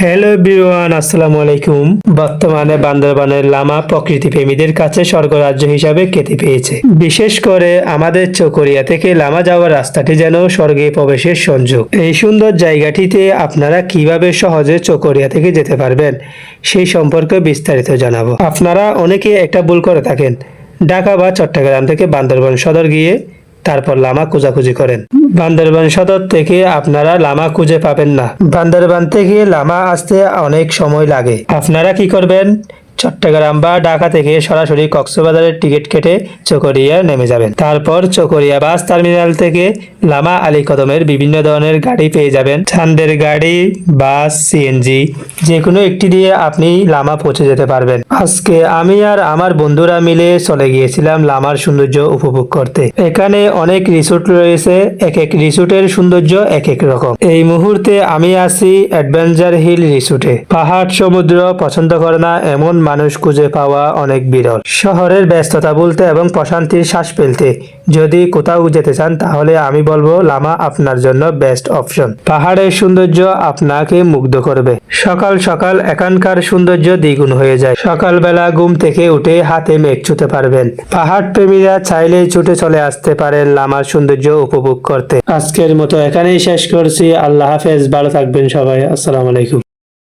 Hello বিওয়ান আসসালামু আলাইকুম। বর্তমানে বান্দরবানের লামা প্রকৃতি প্রেমীদের কাছে স্বর্গরাজ্য হিসাবে খ্যাতি পেয়েছে। বিশেষ করে আমাদের চকরিয়া থেকে লামা যাওয়ার রাস্তাটি যেন স্বর্গে প্রবেশের সংযোগ। এই সুন্দর জায়গাটিতে আপনারা কীভাবে সহজে চকরিয়া থেকে যেতে পারবেন সেই সম্পর্কে বিস্তারিত জানাব। আপনারা অনেকে একটা ভুল করে থাকেন। ঢাকা বা চট্টগ্রাম থেকে বান্দরবান সদর গিয়ে তারপর লামা খোঁজাখুঁজি করেন। বান্দরবান সদর থেকে আপনারা লামা খুঁজে পাবেন না। বান্দরবান থেকে লামা আসতে অনেক সময় লাগে। আপনারা কি করবেন? চট্টগ্রাম বা ঢাকা থেকে সরাসরি কক্সবাজারের টিকিট কেটে চকরিয়া নেমে যাবেন। তারপর চকরিয়া বাস টার্মিনাল থেকে লামা আলী কদমের বিভিন্ন ধরনের গাড়ি পেয়ে যাবেন। ছান্দের গাড়ি, বাস সিএনজি যে কোনো একটি দিয়ে আপনি লামা পৌঁছে যেতে পারবেন। আজকে আমি আর আমার বন্ধুরা মিলে চলে গিয়েছিলাম লামার সৌন্দর্য উপভোগ করতে। এখানে অনেক রিসোর্ট রয়েছে, এক এক রিসোর্টের সৌন্দর্য এক এক রকম। এই মুহূর্তে আমি আছি অ্যাডভেঞ্চার হিল রিসোর্টে। পাহাড়, সমুদ্র, পছন্দ করে না এমন মানুষ খুঁজে পাওয়া অনেক বিরল। শহরের ব্যস্ততা বলতে এবং প্রশান্তির শ্বাস ফেলতে। যদি কোথাও যেতে চান, তাহলে আমি বলব, লামা আপনার জন্য বেস্ট অপশন। পাহাড়ের সৌন্দর্য আপনাকে মুগ্ধ করবে। সকাল সকাল এখানকার সৌন্দর্য দ্বিগুণ হয়ে যায়। সকালবেলা ঘুম থেকে উঠে হাতে মেঘ ছুতে পারবেন। পাহাড় প্রেমীরা চাইলে ছুটে চলে আসতে পারেন লামার সৌন্দর্য উপভোগ করতে। আজকের মতো এখানেই শেষ করছি। আল্লাহ হাফেজ। ভালো থাকবেন সবাই। আসসালামু আলাইকুম।